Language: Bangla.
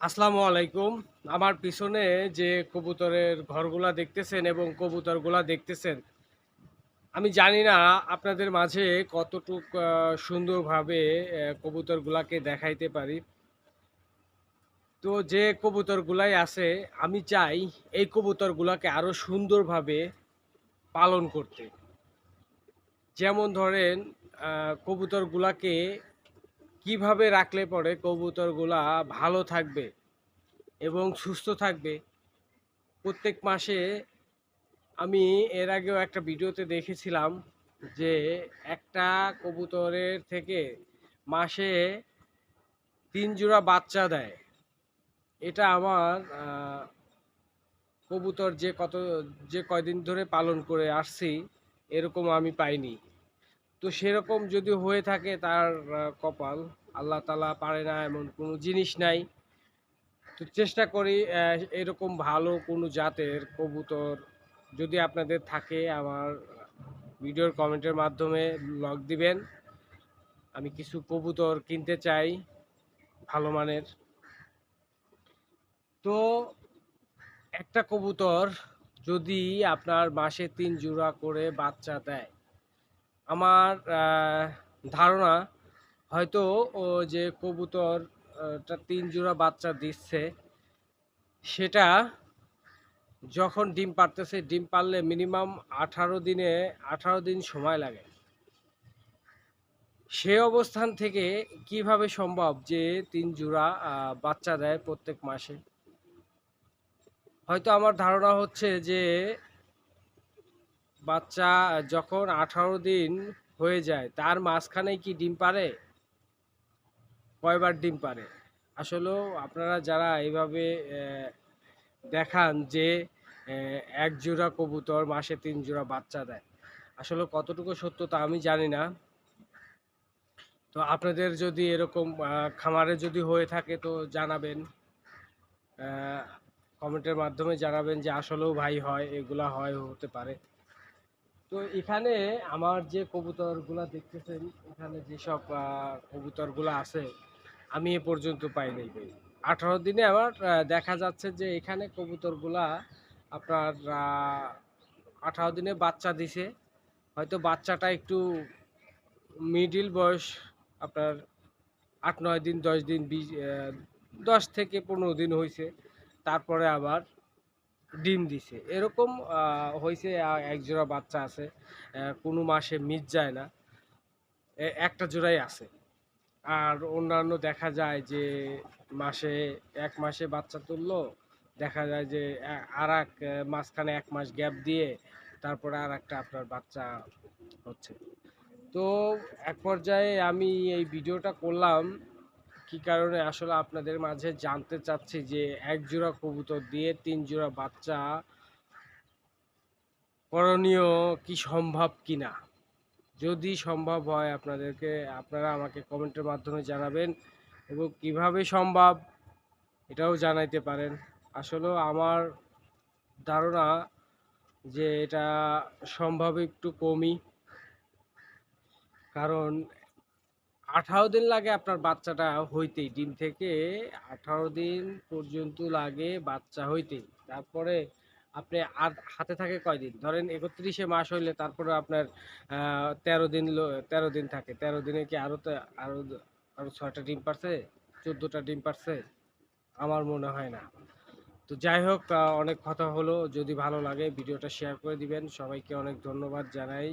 আসসালামু আলাইকুম। আমার পিছনে যে কবুতরের ঘরগুলা দেখতেছেন এবং কবুতরগুলা দেখতেছেন, আমি জানি না আপনাদের মাঝে কতটুক সুন্দরভাবে কবুতরগুলাকে দেখাইতে পারি। তো যে কবুতরগুলাই আছে, আমি চাই এই কবুতরগুলাকে আরও সুন্দরভাবে পালন করতে। যেমন ধরেন কবুতরগুলাকে কীভাবে রাখলে পরে কবুতরগুলা ভালো থাকবে এবং সুস্থ থাকবে? প্রত্যেক মাসে আমি এর আগেও একটা ভিডিওতে দেখেছিলাম যে একটা কবুতরের থেকে মাসে তিন জোড়া বাচ্চা দেয়। এটা আমার কবুতর যে কত, যে কয়দিন ধরে পালন করে আসছি, এরকম আমি পাইনি। তো সেরকম যদি হয়ে থাকে তার কপাল, আল্লাহ তালা পারে না এমন কোনো জিনিস নাই। তো চেষ্টা করি এরকম ভালো কোনো জাতের কবুতর যদি আপনাদের থাকে, আমার ভিডিওর কমেন্টের মাধ্যমে লগ দিবেন। আমি কিছু কবুতর কিনতে চাই, ভালো মানের। তো একটা কবুতর যদি আপনার মাসে তিন জোড়া করে বাচ্চা দেয় আমার ধারণা হয়তো ও যে কবুতর তিন জোড়া বাচ্চা দিচ্ছে, সেটা যখন ডিম পারতেছে ডিম পারলে মিনিমাম আঠারো দিনে, আঠারো দিন সময় লাগে। সে অবস্থান থেকে কীভাবে সম্ভব যে তিন জোড়া বাচ্চা দেয় প্রত্যেক মাসে? হয়তো আমার ধারণা হচ্ছে যে বাচ্চা যখন আঠারো দিন হয়ে যায়, তার মাঝখানে কি ডিম পারে? কয়বার ডিম পারে? আসলেও আপনারা যারা এইভাবে দেখান যে এক জোড়া কবুতর মাসে তিন জোড়া বাচ্চা দেয়, আসলে কতটুকু সত্য তা আমি জানি না। তো আপনাদের যদি এরকম খামারে যদি হয়ে থাকে তো জানাবেন কমেন্টের মাধ্যমে জানাবেন যে আসলেও ভাই হয়, এগুলা হয়, হতে পারে। তো এখানে আমার যে কবুতরগুলা দেখতেছেন, এখানে যেসব কবুতরগুলা আছে, আমি এ পর্যন্ত পাই নাই আঠারো দিনে আমার দেখা যাচ্ছে যে এখানে কবুতরগুলা আপনার আঠারো দিনে বাচ্চা দিছে। হয়তো বাচ্চাটা একটু মিডিল বয়স, আপনার আট, নয় দিন, দশ দিন, বিশ দশ থেকে পনেরো দিন হয়েছে তারপরে আবার ডিম দিছে। এরকম হয়েছে এক জোড়া বাচ্চা আছে কোনো মাসে মিস যায় না একটা জোড়াই আছে। আর অন্যান্য দেখা যায় যে মাসে, এক মাসে বাচ্চা তুললো, দেখা যায় যে আর এক মাঝখানে এক মাস গ্যাপ দিয়ে, তারপরে আর একটা আপনার বাচ্চা হচ্ছে। তো এক পর্যায়ে আমি এই ভিডিওটা করলাম কি কারণে আসলে আপনাদের মাঝে জানতে চাচ্ছি যে এক জোড়া কবুতর দিয়ে তিন জোড়া বাচ্চা করণীয় কি সম্ভব কিনা? যদি সম্ভব হয় আপনাদেরকে, আপনারা আমাকে কমেন্টের মাধ্যমে জানাবেন এবং কীভাবে সম্ভব এটাও জানাইতে পারেন। আসলেও আমার ধারণা যে এটা সম্ভব একটু কমই। কারণ আঠারো দিন লাগে আপনার বাচ্চাটা হইতেই, ডিম থেকে আঠারো দিন পর্যন্ত লাগে বাচ্চা হইতেই। তারপরে আপনি আর হাতে থাকে কয়দিন? ধরেন একত্রিশে মাস হইলে তারপরে আপনার তেরো দিন তেরো দিন থাকে। তেরো দিনে কি আরও তো আরও আরও ছয়টা ডিম পারছে? চোদ্দোটা ডিম পারছে? আমার মনে হয় না। তো যাই হোক অনেক কথা হলো। যদি ভালো লাগে ভিডিওটা শেয়ার করে দিবেন। সবাইকে অনেক ধন্যবাদ জানাই।